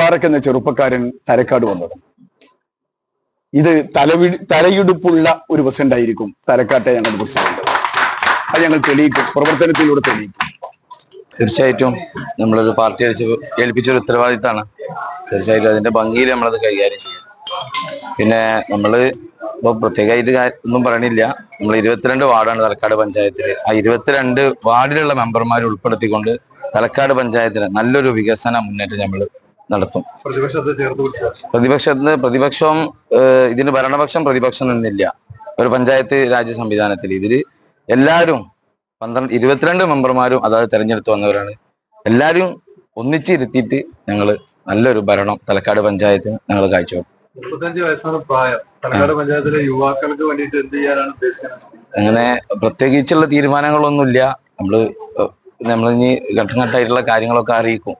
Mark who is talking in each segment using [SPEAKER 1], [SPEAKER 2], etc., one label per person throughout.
[SPEAKER 1] മുബാറക് എന്ന ചെറുപ്പക്കാരൻ തലക്കാട് വന്നത്. ഇത് തലവി തലയിടുപ്പുള്ള ഒരു പ്രസിഡന്റ് ആയിരിക്കും തലക്കാട്ടെ ഞങ്ങളുടെ പ്രസിഡന്റ് അത് ഞങ്ങൾ തെളിയിക്കും പ്രവർത്തനത്തിലൂടെ തെളിയിക്കും.
[SPEAKER 2] തീർച്ചയായിട്ടും നമ്മളൊരു പാർട്ടി അടിച്ച് ഏൽപ്പിച്ച ഒരു ഉത്തരവാദിത്തമാണ്. തീർച്ചയായിട്ടും അതിന്റെ ഭംഗിയിൽ നമ്മളത് കൈകാര്യം ചെയ്യും. പിന്നെ നമ്മൾ ഇപ്പൊ പ്രത്യേകമായിട്ട് ഒന്നും പറയണില്ല. നമ്മൾ ഇരുപത്തിരണ്ട് വാർഡാണ് തലക്കാട് പഞ്ചായത്തിൽ ആ ഇരുപത്തിരണ്ട് വാർഡിലുള്ള മെമ്പർമാരെ ഉൾപ്പെടുത്തിക്കൊണ്ട് തലക്കാട് പഞ്ചായത്തിന് നല്ലൊരു വികസന മുന്നേറ്റം നമ്മൾ നടത്തും. പ്രതിപക്ഷത്തിന് പ്രതിപക്ഷം ഇതിന് ഭരണപക്ഷം പ്രതിപക്ഷം എന്നില്ല ഒരു പഞ്ചായത്ത് രാജ്യ സംവിധാനത്തിൽ ഇതിൽ എല്ലാവരും പന്ത്രണ്ട് ഇരുപത്തിരണ്ട് മെമ്പർമാരും അതായത് തെരഞ്ഞെടുത്ത് വന്നവരാണ്. എല്ലാവരും ഒന്നിച്ചിരുത്തിയിട്ട് ഞങ്ങൾ നല്ലൊരു ഭരണം തലക്കാട് പഞ്ചായത്തിന് ഞങ്ങൾ കാഴ്ചവെക്കും.
[SPEAKER 3] മുപ്പത്തഞ്ച് വയസ്സാണ് പ്രായം. തലക്കാട് പഞ്ചായത്തിലെ യുവാക്കൾക്ക് വേണ്ടിയിട്ട് എന്ത് ചെയ്യാനാണ് ഉദ്ദേശിക്കുന്നത്?
[SPEAKER 2] അങ്ങനെ പ്രത്യേകിച്ചുള്ള തീരുമാനങ്ങളൊന്നുമില്ല. നമ്മൾ നമ്മളിനി ഘട്ടം ഘട്ടമായിട്ടുള്ള കാര്യങ്ങളൊക്കെ അറിയിക്കും.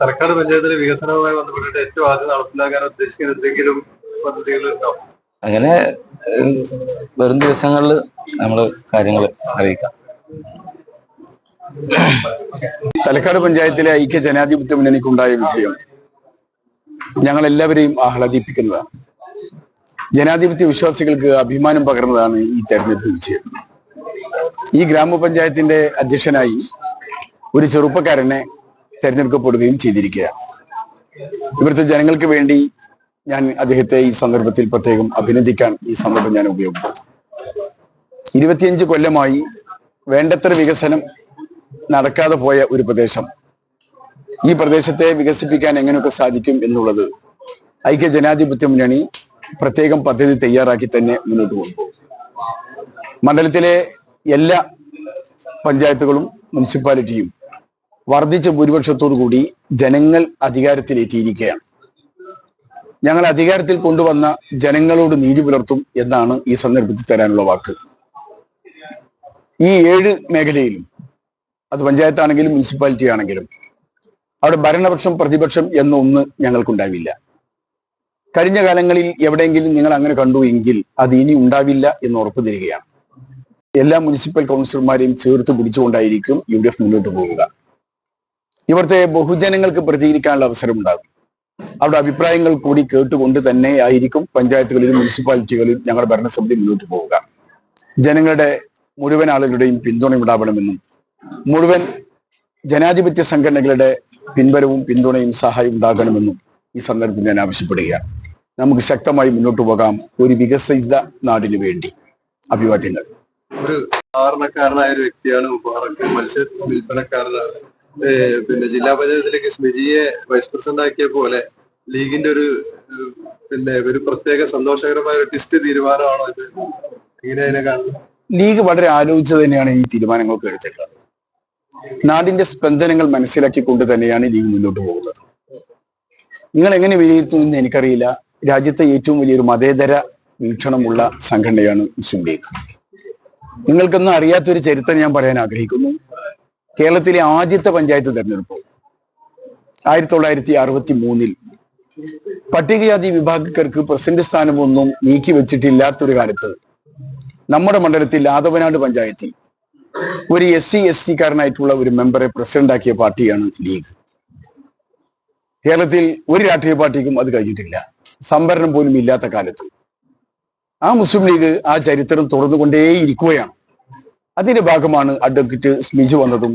[SPEAKER 3] തലക്കാട് പഞ്ചായത്തിലെ വികസനവുമായി ബന്ധപ്പെട്ടിട്ട് ഏറ്റവും ആദ്യം നടപ്പിലാക്കാൻ ഉദ്ദേശിക്കുന്ന എന്തെങ്കിലും പദ്ധതികളുണ്ടോ?
[SPEAKER 2] അങ്ങനെ വരും ദിവസങ്ങളിൽ നമ്മൾ കാര്യങ്ങൾ അറിയിക്കാം.
[SPEAKER 1] തലക്കാട് പഞ്ചായത്തിലെ ഐക്യ ജനാധിപത്യ മുന്നണിക്കുണ്ടായ വിജയം ഞങ്ങൾ എല്ലാവരെയും ആഹ്ലാദിപ്പിക്കുന്നതാണ്. ജനാധിപത്യ വിശ്വാസികൾക്ക് അഭിമാനം പകർന്നതാണ് ഈ തെരഞ്ഞെടുപ്പ് വിജയം. ഈ ഗ്രാമപഞ്ചായത്തിന്റെ അധ്യക്ഷനായി ഒരു ചെറുപ്പക്കാരനെ തെരഞ്ഞെടുക്കപ്പെടുകയും ചെയ്തിരിക്കുകയാണ് ഇവിടുത്തെ ജനങ്ങൾക്ക് വേണ്ടി ഞാൻ അദ്ദേഹത്തെ ഈ സന്ദർഭത്തിൽ പ്രത്യേകം അഭിനന്ദിക്കാൻ ഈ സന്ദർഭം ഞാൻ ഉപയോഗപ്പെടുത്തും. ഇരുപത്തിയഞ്ച് കൊല്ലമായി വേണ്ടത്ര വികസനം നടക്കാതെ പോയ ഒരു പ്രദേശം. ഈ പ്രദേശത്തെ വികസിപ്പിക്കാൻ എങ്ങനെയൊക്കെ സാധിക്കും എന്നുള്ളത് ഐക്യ ജനാധിപത്യ മുന്നണി പ്രത്യേകം പദ്ധതി തയ്യാറാക്കി തന്നെ മുന്നോട്ട് കൊണ്ടുപോകും. മണ്ഡലത്തിലെ എല്ലാ പഞ്ചായത്തുകളും മുനിസിപ്പാലിറ്റിയും വർദ്ധിച്ച ഭൂരിപക്ഷത്തോടു കൂടി ജനങ്ങൾ അധികാരത്തിലേറ്റിയിരിക്കുകയാണ്. ഞങ്ങൾ അധികാരത്തിൽ കൊണ്ടുവന്ന ജനങ്ങളോട് നീതി പുലർത്തും എന്നാണ് ഈ സന്ദർഭത്തിൽ തരാനുള്ള വാക്ക്. ഈ ഏഴ് മേഖലയിലും അത് പഞ്ചായത്താണെങ്കിലും മുനിസിപ്പാലിറ്റി ആണെങ്കിലും അവിടെ ഭരണപക്ഷം പ്രതിപക്ഷം എന്ന ഒന്ന് ഞങ്ങൾക്കുണ്ടാവില്ല. കഴിഞ്ഞ കാലങ്ങളിൽ എവിടെയെങ്കിലും നിങ്ങൾ അങ്ങനെ കണ്ടു എങ്കിൽ അത് ഇനി ഉണ്ടാവില്ല എന്ന് ഉറപ്പു തരികയാണ്. എല്ലാ മുനിസിപ്പൽ കൗൺസിലർമാരെയും ചേർത്ത് പിടിച്ചുകൊണ്ടായിരിക്കും യു ഡി എഫ് മുന്നോട്ട് പോവുക. ഇവിടുത്തെ ബഹുജനങ്ങൾക്ക് പ്രതികരിക്കാനുള്ള അവസരം ഉണ്ടാകും അവിടെ അഭിപ്രായങ്ങൾ കൂടി കേട്ടുകൊണ്ട് തന്നെ ആയിരിക്കും പഞ്ചായത്തുകളിലും മുനിസിപ്പാലിറ്റികളിലും ഞങ്ങളുടെ ഭരണസമിതി മുന്നോട്ട് പോവുക. ജനങ്ങളുടെ മുഴുവൻ ആളുകളുടെയും പിന്തുണ ഉണ്ടാവണമെന്നും മുഴുവൻ ജനാധിപത്യ സംഘടനകളുടെ പിൻബലവും പിന്തുണയും സഹായം ഉണ്ടാകണമെന്നും ഈ സന്ദർഭത്തിൽ ഞാൻ ആവശ്യപ്പെടുകയാണ്. നമുക്ക് ശക്തമായി മുന്നോട്ട് പോകാം. ഒരു വികസിത നാടിനു വേണ്ടി. അഭിവാദ്യങ്ങൾ.
[SPEAKER 3] ഒരു സാധാരണക്കാരനായ ഒരു വ്യക്തിയാണ് മത്സ്യ വിൽപ്പനക്കാരനാണ്. പിന്നെ ജില്ലാ പഞ്ചായത്തിലേക്ക് സ്മിജിയെ വൈസ് പ്രസിഡന്റ് ആക്കിയ പോലെ ലീഗിന്റെ ഒരു പിന്നെ ഒരു പ്രത്യേക സന്തോഷകരമായ ഒരു ടിസ്റ്റ് തീരുമാനമാണോ ഇത്? അതിനെ കാണുന്നത്?
[SPEAKER 1] ലീഗ് വളരെ ആലോചിച്ച് തന്നെയാണ് ഈ തീരുമാനങ്ങൾക്ക് എടുത്തിട്ടുള്ളത്. നാടിന്റെ സ്പന്ദനങ്ങൾ മനസ്സിലാക്കി കൊണ്ട് തന്നെയാണ് ലീഗ് മുന്നോട്ട് പോകുന്നത്. നിങ്ങൾ എങ്ങനെ വിലയിരുത്തുമെന്ന് എനിക്കറിയില്ല. രാജ്യത്തെ ഏറ്റവും വലിയൊരു മതേതര വീക്ഷണമുള്ള സംഘടനയാണ് മുസ്ലിം ലീഗ്. നിങ്ങൾക്കൊന്നും അറിയാത്തൊരു ചരിത്രം ഞാൻ പറയാൻ ആഗ്രഹിക്കുന്നു. കേരളത്തിലെ ആദ്യത്തെ പഞ്ചായത്ത് തെരഞ്ഞെടുപ്പ്. ആയിരത്തി തൊള്ളായിരത്തി അറുപത്തി മൂന്നിൽ പട്ടികജാതി വിഭാഗക്കാർക്ക് പ്രസിഡന്റ് സ്ഥാനമൊന്നും നീക്കി വെച്ചിട്ടില്ലാത്തൊരു കാലത്ത് നമ്മുടെ മണ്ഡലത്തിൽ ആദവനാട് പഞ്ചായത്തിൽ ഒരു എസ് സി എസ് ടിക്കാരനായിട്ടുള്ള ഒരു മെമ്പറെ പ്രസിഡന്റ് ആക്കിയ പാർട്ടിയാണ് ലീഗ്. കേരളത്തിൽ ഒരു രാഷ്ട്രീയ പാർട്ടിക്കും അത് കഴിഞ്ഞിട്ടില്ല. സംവരണം പോലും ഇല്ലാത്ത കാലത്ത് ആ മുസ്ലിം ലീഗ് ആ ചരിത്രം തുറന്നുകൊണ്ടേയിരിക്കുകയാണ്. അതിന്റെ ഭാഗമാണ് അഡ്വക്കേറ്റ് സ്മിജ് വന്നതും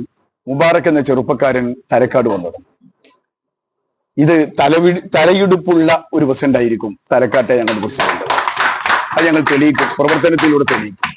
[SPEAKER 1] മുബാറക് എന്ന ചെറുപ്പക്കാരൻ തലക്കാട് വന്നത്. ഇത് തലവി തലയിടുപ്പുള്ള ഒരു പ്രസിഡന്റ് ആയിരിക്കും തലക്കാട്ടെ ഞങ്ങളുടെ പ്രസിഡന്റ് അത് ഞങ്ങൾ തെളിയിക്കും പ്രവർത്തനത്തിലൂടെ തെളിയിക്കും.